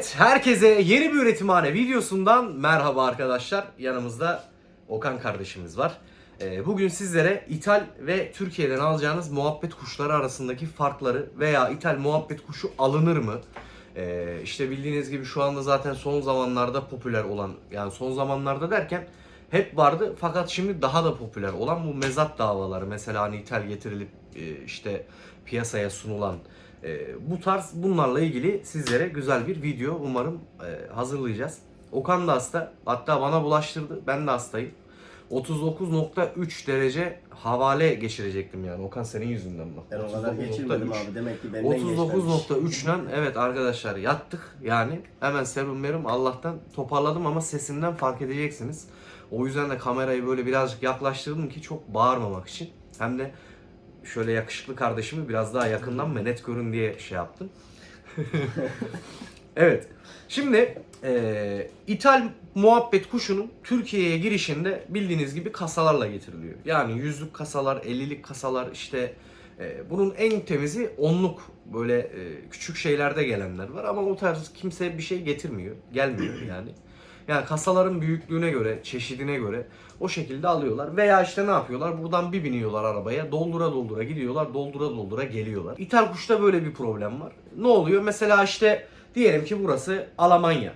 Evet, herkese yeni bir üretimhane videosundan merhaba arkadaşlar. Yanımızda Okan kardeşimiz var. Ee, Bugün sizlere İthal ve Türkiye'den alacağınız muhabbet kuşları arasındaki farkları veya İthal muhabbet kuşu alınır mı? Ee, işte bildiğiniz gibi şu anda zaten son zamanlarda popüler olan, yani son zamanlarda derken hep vardı fakat şimdi daha da popüler olan bu mezat davaları. Mesela hani ithal getirilip e, işte piyasaya sunulan bu tarz bunlarla ilgili sizlere güzel bir video umarım e, hazırlayacağız. Okan da hasta. Hatta bana bulaştırdı. Ben de hastayım. 39.3 derece havale geçirecektim yani. Okan senin yüzünden bak. Ben o kadar 39.3. geçirmedim abi. Demek ki benden geçmemiş. 39.3'den evet arkadaşlar yattık yani hemen serum verim Allah'tan toparladım ama sesimden fark edeceksiniz. O yüzden de kamerayı böyle birazcık yaklaştırdım ki çok bağırmamak için. Hem de şöyle yakışıklı kardeşimi biraz daha yakından ve net görün diye şey yaptım. evet. Şimdi eee ithal muhabbet kuşunun Türkiye'ye girişinde bildiğiniz gibi kasalarla getiriliyor. Yani yüzlük kasalar, ellilik kasalar işte e, bunun en temizi onluk böyle e, küçük şeylerde gelenler var ama o tarz kimse bir şey getirmiyor. Gelmiyor yani. Yani kasaların büyüklüğüne göre, çeşidine göre o şekilde alıyorlar. Veya işte ne yapıyorlar? Buradan bir biniyorlar arabaya. Doldura doldura gidiyorlar. Doldura doldura geliyorlar. İthal kuşta böyle bir problem var. Ne oluyor? Mesela işte diyelim ki burası Almanya.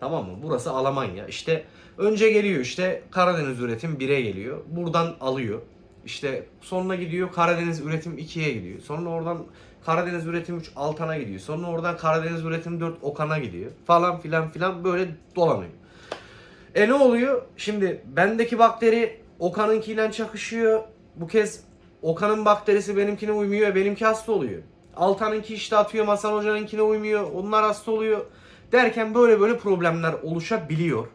Tamam mı? Burası Almanya. İşte önce geliyor işte Karadeniz üretim 1'e geliyor. Buradan alıyor. İşte sonra gidiyor Karadeniz üretim 2'ye gidiyor. Sonra oradan Karadeniz üretim 3 Altan'a gidiyor. Sonra oradan Karadeniz üretim 4 Okan'a gidiyor. Falan filan filan böyle dolanıyor. E ne oluyor? Şimdi bendeki bakteri Okan'ınkiyle çakışıyor. Bu kez Okan'ın bakterisi benimkine uymuyor. Benimki hasta oluyor. Altan'ınki işte atıyor Hasan Hoca'nınkine uymuyor. Onlar hasta oluyor. Derken böyle böyle problemler oluşabiliyor.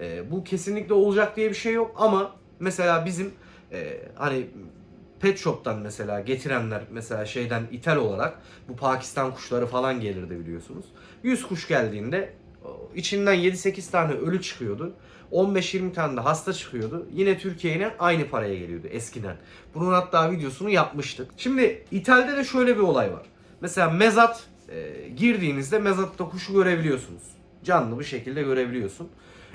E, bu kesinlikle olacak diye bir şey yok ama mesela bizim e, hani pet shop'tan mesela getirenler mesela şeyden ithal olarak bu Pakistan kuşları falan gelirdi biliyorsunuz. 100 kuş geldiğinde içinden 7-8 tane ölü çıkıyordu. 15-20 tane de hasta çıkıyordu. Yine Türkiye'ye aynı paraya geliyordu eskiden. Bunun hatta videosunu yapmıştık. Şimdi ithalde de şöyle bir olay var. Mesela mezat e, girdiğinizde mezatta kuşu görebiliyorsunuz. Canlı bir şekilde görebiliyorsun.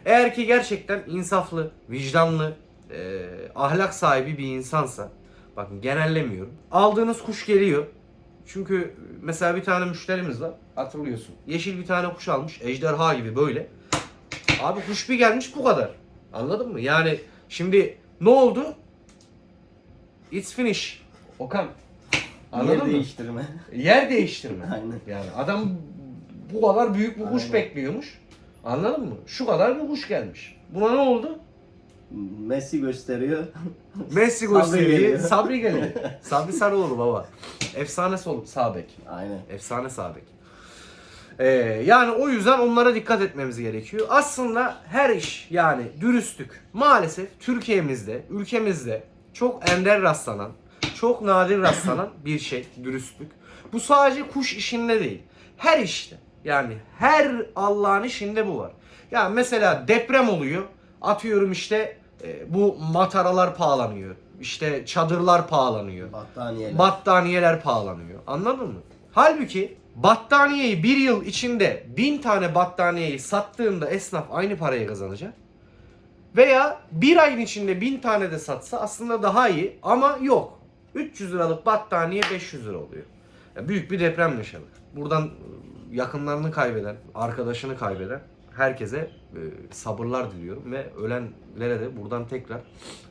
Eğer ki gerçekten insaflı, vicdanlı, e, ahlak sahibi bir insansa bakın genellemiyorum. Aldığınız kuş geliyor. Çünkü mesela bir tane müşterimiz var. Hatırlıyorsun. Yeşil bir tane kuş almış. Ejderha gibi böyle. Abi kuş bir gelmiş bu kadar. Anladın mı? Yani şimdi ne oldu? It's finish. Okan. Anladın Yer mı? değiştirme. Yer değiştirme. Aynen. Yani adam bu kadar büyük bir kuş Aynen. bekliyormuş. Anladın mı? Şu kadar bir kuş gelmiş. Buna ne oldu? Messi gösteriyor. Messi Sabri gösteriyor. geliyor. Sabri geliyor. Sabri Sarıoğlu baba. Efsane sol sağ bek. Aynen. Efsane sağ bek. Ee, yani o yüzden onlara dikkat etmemiz gerekiyor. Aslında her iş yani dürüstlük maalesef Türkiye'mizde, ülkemizde çok ender rastlanan, çok nadir rastlanan bir şey dürüstlük. Bu sadece kuş işinde değil. Her işte. Yani her Allah'ın işinde bu var. Ya mesela deprem oluyor. Atıyorum işte e, bu mataralar pahalanıyor. İşte çadırlar pahalanıyor. Battaniyeler. Battaniyeler pahalanıyor. Anladın mı? Halbuki battaniyeyi bir yıl içinde bin tane battaniyeyi sattığında esnaf aynı parayı kazanacak. Veya bir ayın içinde bin tane de satsa aslında daha iyi ama yok. 300 liralık battaniye 500 lira oluyor. Ya büyük bir deprem yaşadık. Buradan e, yakınlarını kaybeden, arkadaşını kaybeden herkese e, sabırlar diliyorum ve ölenlere de buradan tekrar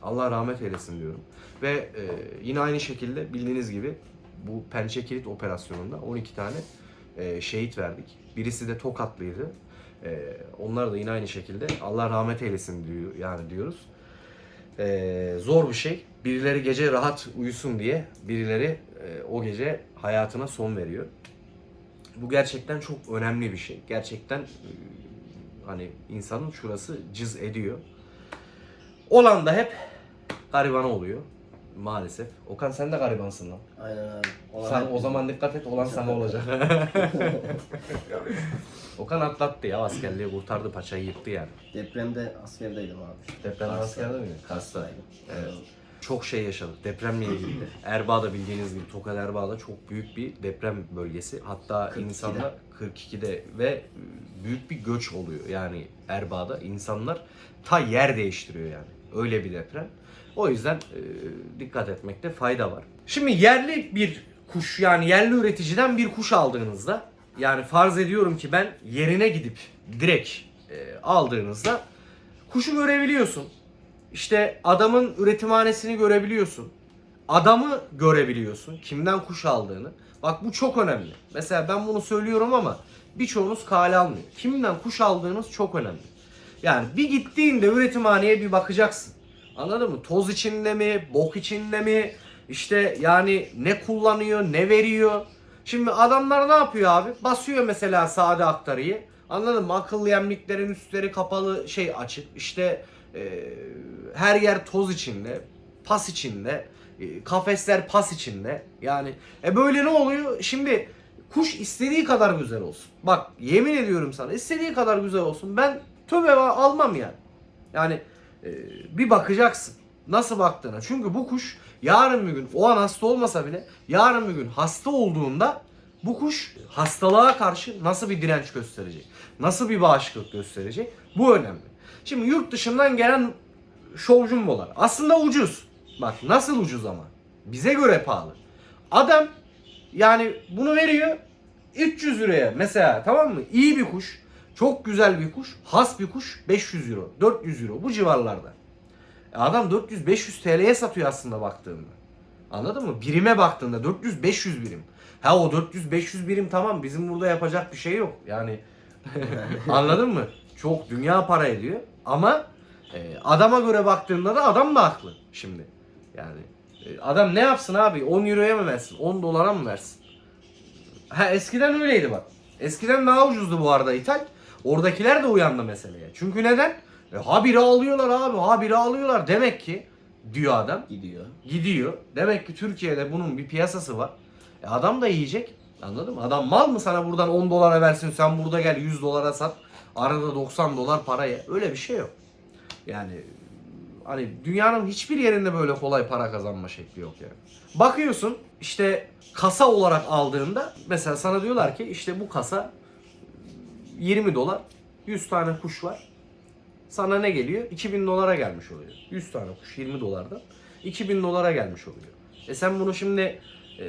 Allah rahmet eylesin diyorum. Ve e, yine aynı şekilde bildiğiniz gibi bu Pençe Kilit operasyonunda 12 tane e, şehit verdik. Birisi de Tokatlıydı. E, onlar da yine aynı şekilde Allah rahmet eylesin diyor yani diyoruz. E, zor bir şey. Birileri gece rahat uyusun diye birileri e, o gece hayatına son veriyor. Bu gerçekten çok önemli bir şey. Gerçekten e, hani insanın şurası cız ediyor. Olan da hep garibana oluyor. Maalesef. Okan sen de garibansın lan. Aynen abi. Olan Sen o zaman dikkat et olan sana olacak. Okan atlattı ya askerliği kurtardı paçayı yıktı yani. Depremde askerdeydim abi. Depremde askerde miydin? Kars'ta. Kars'taydım. Evet. Çok şey yaşadık depremle ilgili de. Bildiğiniz gibi Tokat Erbaa'da çok büyük bir deprem bölgesi. Hatta 42'de. insanlar 42'de ve e, büyük bir göç oluyor. Yani Erbaa'da insanlar ta yer değiştiriyor yani. Öyle bir deprem. O yüzden e, dikkat etmekte fayda var. Şimdi yerli bir kuş yani yerli üreticiden bir kuş aldığınızda yani farz ediyorum ki ben yerine gidip direkt e, aldığınızda kuşu görebiliyorsun. İşte adamın üretimhanesini görebiliyorsun. Adamı görebiliyorsun. Kimden kuş aldığını. Bak bu çok önemli. Mesela ben bunu söylüyorum ama birçoğunuz kale almıyor. Kimden kuş aldığınız çok önemli. Yani bir gittiğinde üretimhaneye bir bakacaksın. Anladın mı? Toz içinde mi, bok içinde mi? İşte yani ne kullanıyor, ne veriyor? Şimdi adamlar ne yapıyor abi? Basıyor mesela sade aktarıyı. Anladın mı? Akıllı yemliklerin üstleri kapalı şey açık. İşte e, her yer toz içinde, pas içinde, e, kafesler pas içinde. Yani e böyle ne oluyor? Şimdi kuş istediği kadar güzel olsun. Bak yemin ediyorum sana istediği kadar güzel olsun. Ben tövbe almam yani. Yani e, bir bakacaksın. Nasıl baktığına. Çünkü bu kuş yarın bir gün o an hasta olmasa bile yarın bir gün hasta olduğunda bu kuş hastalığa karşı nasıl bir direnç gösterecek? Nasıl bir bağışıklık gösterecek? Bu önemli. Şimdi yurt dışından gelen şov jumbolar aslında ucuz. Bak nasıl ucuz ama. Bize göre pahalı. Adam yani bunu veriyor 300 liraya mesela tamam mı? İyi bir kuş, çok güzel bir kuş, has bir kuş 500 euro, 400 euro bu civarlarda. E Adam 400-500 TL'ye satıyor aslında baktığında. Anladın mı? Birime baktığında 400-500 birim. Ha o 400-500 birim tamam bizim burada yapacak bir şey yok. Yani anladın mı? Çok dünya para ediyor ama e, adama göre baktığında da adam da haklı şimdi. Yani e, adam ne yapsın abi? 10 euroya mı versin? 10 dolara mı versin? Ha eskiden öyleydi bak. Eskiden daha ucuzdu bu arada ithal. Oradakiler de uyandı meseleye. Çünkü neden? E, habire alıyorlar abi. Habire alıyorlar. Demek ki diyor adam. Gidiyor. Gidiyor. Demek ki Türkiye'de bunun bir piyasası var. E, adam da yiyecek. Anladın mı? Adam mal mı sana buradan 10 dolara versin sen burada gel 100 dolara sat. Arada 90 dolar paraya. Öyle bir şey yok. Yani hani dünyanın hiçbir yerinde böyle kolay para kazanma şekli yok yani. Bakıyorsun işte kasa olarak aldığında mesela sana diyorlar ki işte bu kasa 20 dolar 100 tane kuş var. Sana ne geliyor? 2000 dolara gelmiş oluyor. 100 tane kuş 20 dolardan 2000 dolara gelmiş oluyor. E sen bunu şimdi e,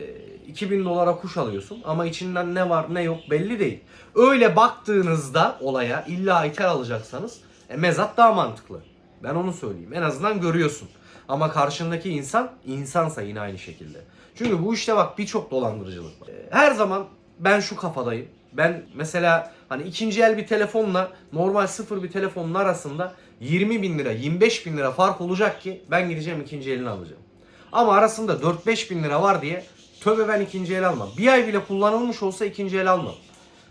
2000 dolara kuş alıyorsun ama içinden ne var ne yok belli değil. Öyle baktığınızda olaya illa ithal alacaksanız e, mezat daha mantıklı. Ben onu söyleyeyim. En azından görüyorsun. Ama karşındaki insan insansa yine aynı şekilde. Çünkü bu işte bak birçok dolandırıcılık var. E, Her zaman ben şu kafadayım. Ben mesela hani ikinci el bir telefonla normal sıfır bir telefonun arasında 20 bin lira 25 bin lira fark olacak ki ben gideceğim ikinci elini alacağım. Ama arasında 4-5 bin lira var diye tövbe ben ikinci el almam. Bir ay bile kullanılmış olsa ikinci el almam.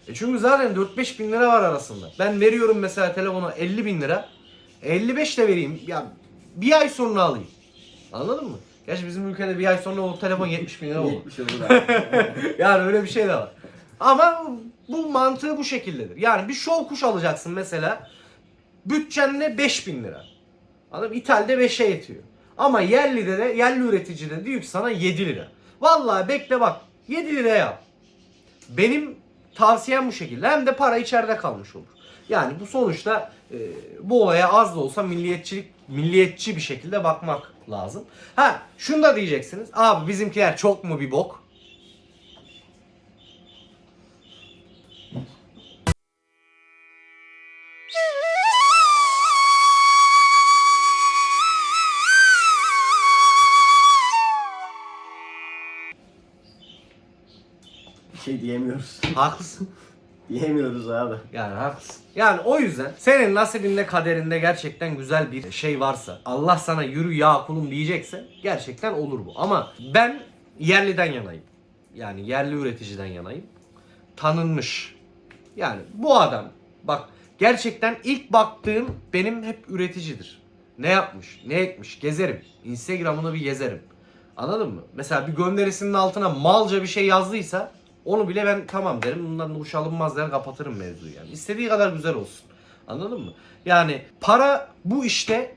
E çünkü zaten 4-5 bin lira var arasında. Ben veriyorum mesela telefona 50 bin lira. 55 de vereyim. Ya bir ay sonra alayım. Anladın mı? Gerçi bizim ülkede bir ay sonra o telefon 70 bin lira olur. 70 olur abi. yani öyle bir şey de var. Ama bu mantığı bu şekildedir. Yani bir şov kuş alacaksın mesela. Bütçen ne? 5000 lira. Anladın? İthalde 5'e yetiyor. Ama yerlide de, yerli üreticide diyor ki sana 7 lira. Vallahi bekle bak 7 liraya yap. Benim tavsiyem bu şekilde. Hem de para içeride kalmış olur. Yani bu sonuçta e, bu olaya az da olsa milliyetçilik milliyetçi bir şekilde bakmak lazım. Ha şunu da diyeceksiniz. Abi bizimkiler çok mu bir bok? Şey diyemiyoruz. Haklısın. Diyemiyoruz abi. Yani haklısın. Yani o yüzden senin nasibinde kaderinde gerçekten güzel bir şey varsa Allah sana yürü ya kulum diyecekse gerçekten olur bu. Ama ben yerliden yanayım. Yani yerli üreticiden yanayım. Tanınmış. Yani bu adam bak gerçekten ilk baktığım benim hep üreticidir. Ne yapmış, ne etmiş gezerim. Instagram'ını bir gezerim. Anladın mı? Mesela bir gönderisinin altına malca bir şey yazdıysa onu bile ben tamam derim. Bundan duş alınmaz der kapatırım mevzuyu yani. İstediği kadar güzel olsun. Anladın mı? Yani para bu işte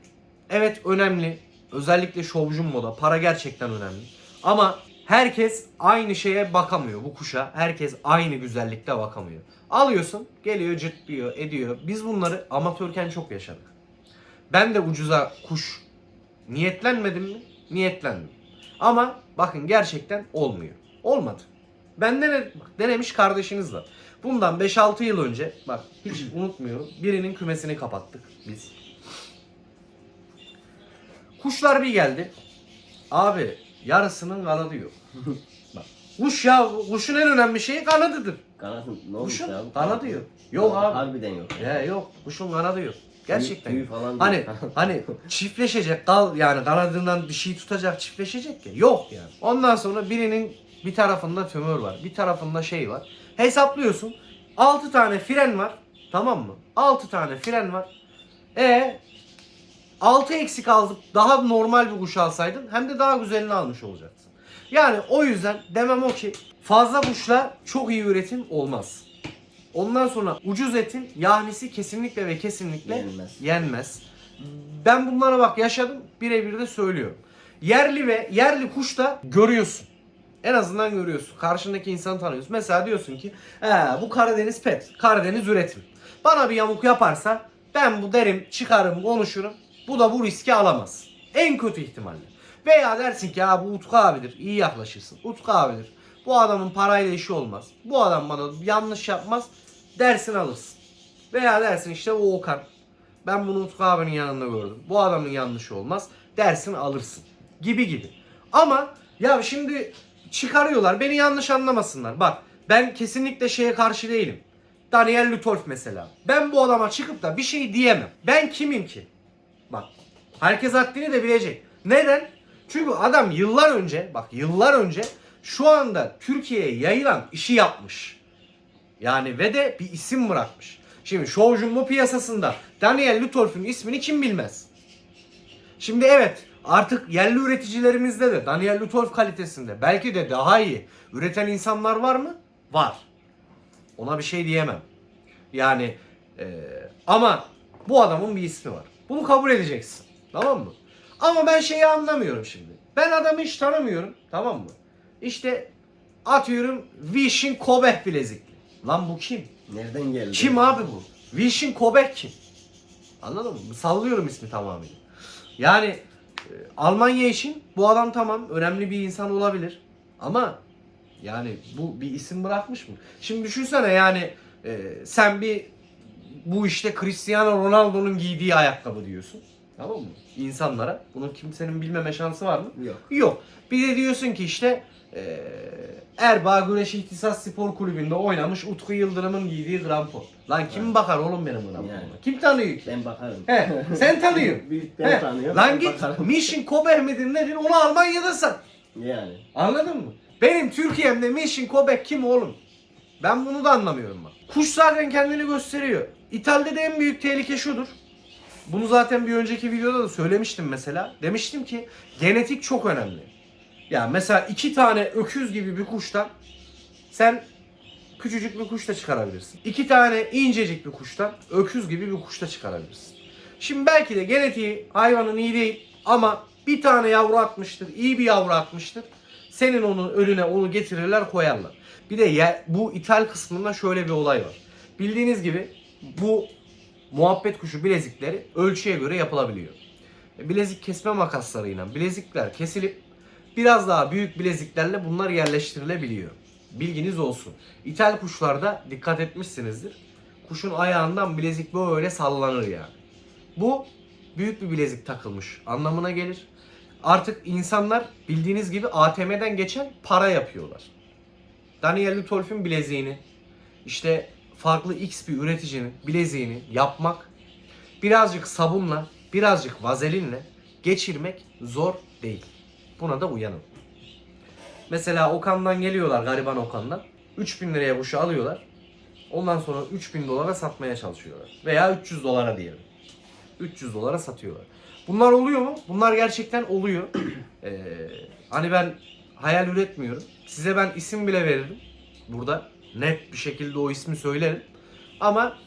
evet önemli. Özellikle şovjun moda. Para gerçekten önemli. Ama herkes aynı şeye bakamıyor bu kuşa. Herkes aynı güzellikte bakamıyor. Alıyorsun, geliyor, cırtlıyor, ediyor. Biz bunları amatörken çok yaşadık. Ben de ucuza kuş niyetlenmedim mi? Niyetlendim. Ama bakın gerçekten olmuyor. Olmadı. Ben dene, bak, denemiş kardeşiniz var. Bundan 5-6 yıl önce bak hiç unutmuyorum. Birinin kümesini kapattık biz. Kuşlar bir geldi. Abi yarısının kanadı yok. bak, kuş ya kuşun en önemli şeyi kanadıdır. Kanatın ne olmuş Kuşun abi? kanadı yok. Yok abi. Harbiden yok. Ya yok kuşun kanadı yok. Gerçekten. Tüy yok. falan Hani hani çiftleşecek kal yani kanadından bir şey tutacak çiftleşecek ya. Yok yani. Ondan sonra birinin bir tarafında tümör var. Bir tarafında şey var. Hesaplıyorsun. 6 tane fren var. Tamam mı? 6 tane fren var. E 6 eksik alıp daha normal bir kuş alsaydın hem de daha güzelini almış olacaksın. Yani o yüzden demem o ki fazla kuşla çok iyi üretim olmaz. Ondan sonra ucuz etin yahnisi kesinlikle ve kesinlikle Yenmez. yenmez. Ben bunlara bak yaşadım birebir de söylüyorum. Yerli ve yerli kuş da görüyorsun. En azından görüyorsun. Karşındaki insanı tanıyorsun. Mesela diyorsun ki "Ee, bu Karadeniz pet. Karadeniz üretim. Bana bir yamuk yaparsa ben bu derim çıkarım konuşurum. Bu da bu riski alamaz. En kötü ihtimalle. Veya dersin ki ya bu Utku abidir. iyi yaklaşırsın. Utku abidir. Bu adamın parayla işi olmaz. Bu adam bana yanlış yapmaz. Dersin alırsın. Veya dersin işte o Okan. Ben bunu Utku abinin yanında gördüm. Bu adamın yanlışı olmaz. Dersin alırsın. Gibi gibi. Ama ya şimdi çıkarıyorlar. Beni yanlış anlamasınlar. Bak ben kesinlikle şeye karşı değilim. Daniel Lutolf mesela. Ben bu adama çıkıp da bir şey diyemem. Ben kimim ki? Bak herkes haddini de bilecek. Neden? Çünkü adam yıllar önce bak yıllar önce şu anda Türkiye'ye yayılan işi yapmış. Yani ve de bir isim bırakmış. Şimdi Show Jumbo piyasasında Daniel Lutolf'un ismini kim bilmez? Şimdi evet artık yerli üreticilerimizde de Daniel Lutolf kalitesinde belki de daha iyi üreten insanlar var mı? Var. Ona bir şey diyemem. Yani eee, ama bu adamın bir ismi var. Bunu kabul edeceksin. Tamam mı? Ama ben şeyi anlamıyorum şimdi. Ben adamı hiç tanımıyorum. Tamam mı? İşte atıyorum Vishin Kobeh bilezikli. Lan bu kim? Nereden geldi? Kim abi bu? Vishin Kobek kim? Anladın mı? Sallıyorum ismi tamamıyla. Yani e, Almanya için bu adam tamam önemli bir insan olabilir. Ama yani bu bir isim bırakmış mı? Şimdi düşünsene yani e, sen bir bu işte Cristiano Ronaldo'nun giydiği ayakkabı diyorsun. Tamam mı? İnsanlara. Bunun kimsenin bilmeme şansı var mı? Yok. Yok. Bir de diyorsun ki işte eee Erbaa Güneş İhtisas Spor Kulübü'nde oynamış Utku Yıldırım'ın giydiği krampon. Lan kim bakar oğlum benim kramponuma? Yani. Kim tanıyor ki? Ben bakarım. He, sen tanıyorsun. Ben He, tanıyorum. Lan ben git bakarım. Mission Kobe midir nedir onu Almanya'da sat. Yani. Anladın mı? Benim Türkiye'mde Mission Kobe kim oğlum? Ben bunu da anlamıyorum bak. Kuş zaten kendini gösteriyor. İtalya'da en büyük tehlike şudur. Bunu zaten bir önceki videoda da söylemiştim mesela. Demiştim ki genetik çok önemli. Ya mesela iki tane öküz gibi bir kuştan sen küçücük bir kuş da çıkarabilirsin. İki tane incecik bir kuştan öküz gibi bir kuş da çıkarabilirsin. Şimdi belki de genetiği hayvanın iyi değil ama bir tane yavru atmıştır, iyi bir yavru atmıştır. Senin onun önüne onu getirirler koyarlar. Bir de ye- bu ithal kısmında şöyle bir olay var. Bildiğiniz gibi bu muhabbet kuşu bilezikleri ölçüye göre yapılabiliyor. Bilezik kesme makaslarıyla bilezikler kesilip biraz daha büyük bileziklerle bunlar yerleştirilebiliyor. Bilginiz olsun. İthal kuşlarda dikkat etmişsinizdir. Kuşun ayağından bilezik böyle sallanır yani. Bu büyük bir bilezik takılmış anlamına gelir. Artık insanlar bildiğiniz gibi ATM'den geçen para yapıyorlar. Daniel Lutolf'un bileziğini, işte farklı X bir üreticinin bileziğini yapmak birazcık sabunla, birazcık vazelinle geçirmek zor değil. Buna da uyanın. Mesela Okan'dan geliyorlar gariban Okan'dan. 3000 liraya kuşu alıyorlar. Ondan sonra 3000 dolara satmaya çalışıyorlar. Veya 300 dolara diyelim. 300 dolara satıyorlar. Bunlar oluyor mu? Bunlar gerçekten oluyor. Ee, hani ben hayal üretmiyorum. Size ben isim bile veririm. Burada net bir şekilde o ismi söylerim. Ama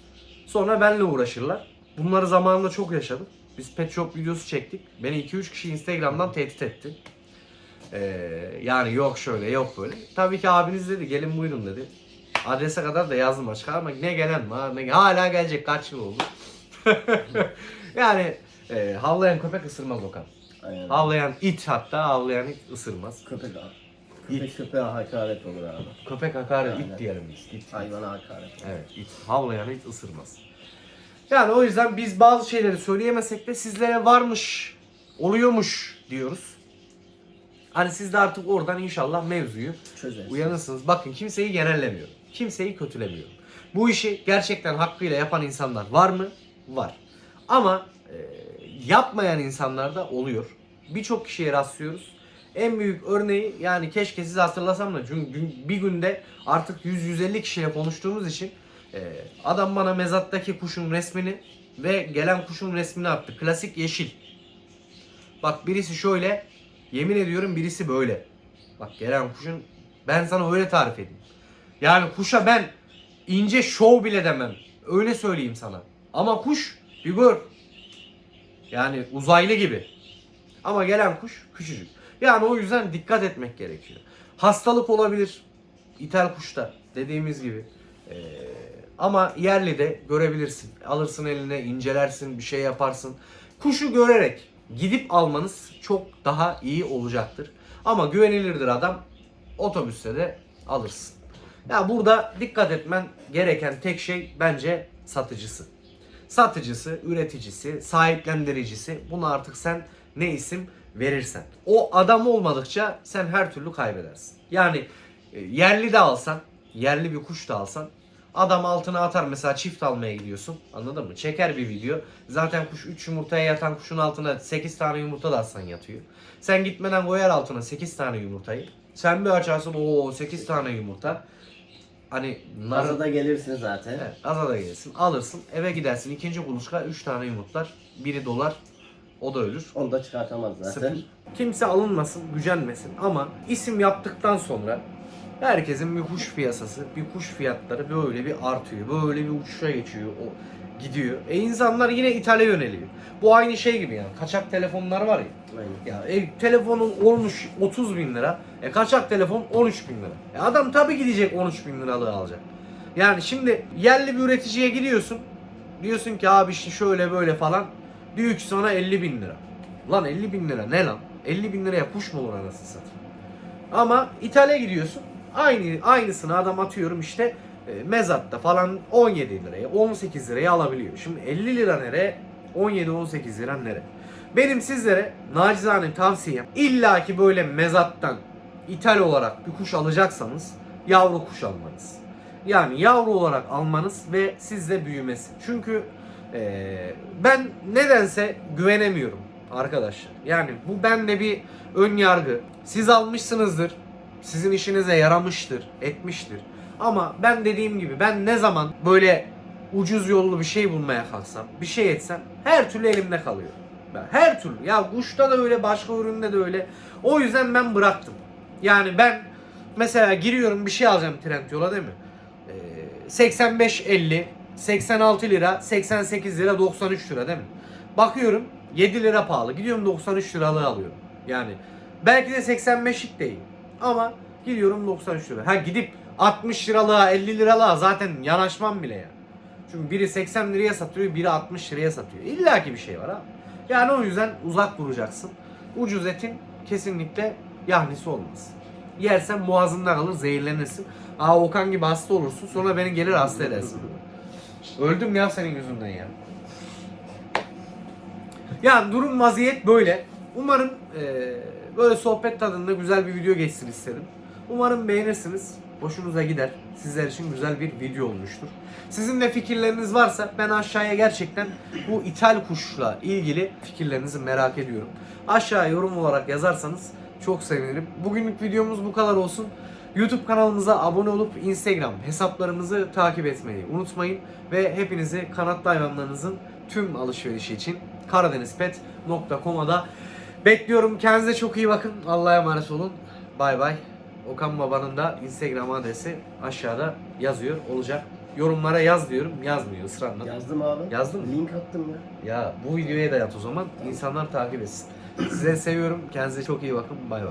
sonra benle uğraşırlar. Bunları zamanında çok yaşadık. Biz pet shop videosu çektik. Beni 2-3 kişi Instagram'dan tehdit etti. Ee, yani yok şöyle yok böyle. Tabii ki abiniz dedi gelin buyurun dedi. Adrese kadar da yazdım açık ama ne gelen var ne hala gelecek kaç yıl oldu. yani e, havlayan köpek ısırmaz Okan. Aynen. Havlayan it hatta havlayan it ısırmaz. Köpek abi. Köpek köpeğe hakaret olur abi. Köpek hakaret Aynen. it diyelim biz. It. Hayvana hakaret. Evet it. Havlayan it ısırmaz. Yani o yüzden biz bazı şeyleri söyleyemesek de sizlere varmış, oluyormuş diyoruz. Hani siz de artık oradan inşallah mevzuyu Çözeriz. uyanırsınız. Bakın kimseyi genellemiyorum. Kimseyi kötülemiyorum. Bu işi gerçekten hakkıyla yapan insanlar var mı? Var. Ama e, yapmayan insanlar da oluyor. Birçok kişiye rastlıyoruz. En büyük örneği yani keşke size hatırlasam da çünkü bir günde artık 100-150 kişiyle konuştuğumuz için e, adam bana mezattaki kuşun resmini ve gelen kuşun resmini attı. Klasik yeşil. Bak birisi şöyle, yemin ediyorum birisi böyle. Bak gelen kuşun ben sana öyle tarif edeyim. Yani kuşa ben ince şov bile demem. Öyle söyleyeyim sana. Ama kuş bir gör. Yani uzaylı gibi. Ama gelen kuş küçücük. Yani o yüzden dikkat etmek gerekiyor. Hastalık olabilir. İthal kuşta dediğimiz gibi. Ee, ama yerli de görebilirsin. Alırsın eline, incelersin, bir şey yaparsın. Kuşu görerek gidip almanız çok daha iyi olacaktır. Ama güvenilirdir adam. Otobüste de alırsın. Ya burada dikkat etmen gereken tek şey bence satıcısı. Satıcısı, üreticisi, sahiplendiricisi bunu artık sen ne isim verirsen. O adam olmadıkça sen her türlü kaybedersin. Yani e, yerli de alsan, yerli bir kuş da alsan adam altına atar mesela çift almaya gidiyorsun. Anladın mı? Çeker bir video. Zaten kuş 3 yumurtaya yatan kuşun altına 8 tane yumurta da atsan yatıyor. Sen gitmeden koyar altına 8 tane yumurtayı. Sen bir açarsın o 8 tane yumurta. Hani narı Arada gelirsin zaten. Evet, aza da gelirsin. Alırsın. Eve gidersin. ikinci kuluçka 3 tane yumurtlar. Biri dolar. O da ölür. Onu da çıkartamaz zaten. Sıfır. Kimse alınmasın, gücenmesin ama isim yaptıktan sonra herkesin bir kuş piyasası, bir kuş fiyatları böyle bir artıyor. Böyle bir uçuşa geçiyor. O gidiyor. E insanlar yine ithale yöneliyor. Bu aynı şey gibi yani. Kaçak telefonlar var ya. Aynen. Ya e, telefonun olmuş 30 bin lira. E kaçak telefon 13 bin lira. E adam tabii gidecek 13 bin liralığı alacak. Yani şimdi yerli bir üreticiye gidiyorsun. Diyorsun ki abi işte şöyle böyle falan. Diyor ki sana 50 bin lira. Lan 50 bin lira ne lan? 50 bin liraya kuş mu olur anasını satayım? Ama İtalya gidiyorsun. Aynı aynısını adam atıyorum işte e, mezatta falan 17 liraya 18 liraya alabiliyor. Şimdi 50 lira nereye? 17-18 lira nereye? Benim sizlere nacizane tavsiyem illaki böyle mezattan ithal olarak bir kuş alacaksanız yavru kuş almanız. Yani yavru olarak almanız ve sizde büyümesi. Çünkü eee, ben nedense güvenemiyorum arkadaşlar. Yani bu bende bir ön yargı. Siz almışsınızdır. Sizin işinize yaramıştır, etmiştir. Ama ben dediğim gibi ben ne zaman böyle ucuz yollu bir şey bulmaya kalksam, bir şey etsem her türlü elimde kalıyor. Ben her türlü. Ya kuşta da öyle, başka üründe de öyle. O yüzden ben bıraktım. Yani ben mesela giriyorum bir şey alacağım Trendyol'a değil mi? Ee, 85 50 86 lira 88 lira 93 lira değil mi? Bakıyorum 7 lira pahalı. Gidiyorum 93 liralığı alıyorum. Yani belki de 85'lik değil. Ama gidiyorum 93 lira. Ha gidip 60 liralığa 50 liralığa zaten yanaşmam bile ya. Çünkü biri 80 liraya satıyor, biri 60 liraya satıyor. İlla ki bir şey var ha. Yani o yüzden uzak duracaksın. Ucuz etin kesinlikle yahnisi olmaz. Yersen boğazında kalır, zehirlenirsin. Aa Okan gibi hasta olursun. Sonra beni gelir hasta edersin. Öldüm ya senin yüzünden ya. Yani durum vaziyet böyle. Umarım eee, böyle sohbet tadında güzel bir video geçsin istedim. Umarım beğenirsiniz. Hoşunuza gider. Sizler için güzel bir video olmuştur. Sizin de fikirleriniz varsa ben aşağıya gerçekten bu ithal kuşla ilgili fikirlerinizi merak ediyorum. Aşağıya yorum olarak yazarsanız çok sevinirim. Bugünlük videomuz bu kadar olsun. YouTube kanalımıza abone olup Instagram hesaplarımızı takip etmeyi unutmayın. Ve hepinizi kanatlı hayvanlarınızın tüm alışverişi için karadenizpet.com'a da bekliyorum. Kendinize çok iyi bakın. Allah'a emanet olun. Bay bay. Okan Baba'nın da Instagram adresi aşağıda yazıyor olacak. Yorumlara yaz diyorum. Yazmıyor ısrarla. Yazdım abi. Yazdın mı? Link attım ya. Ya bu videoya da yat o zaman. İnsanlar takip etsin. Sizleri seviyorum. Kendinize çok iyi bakın. Bay bay.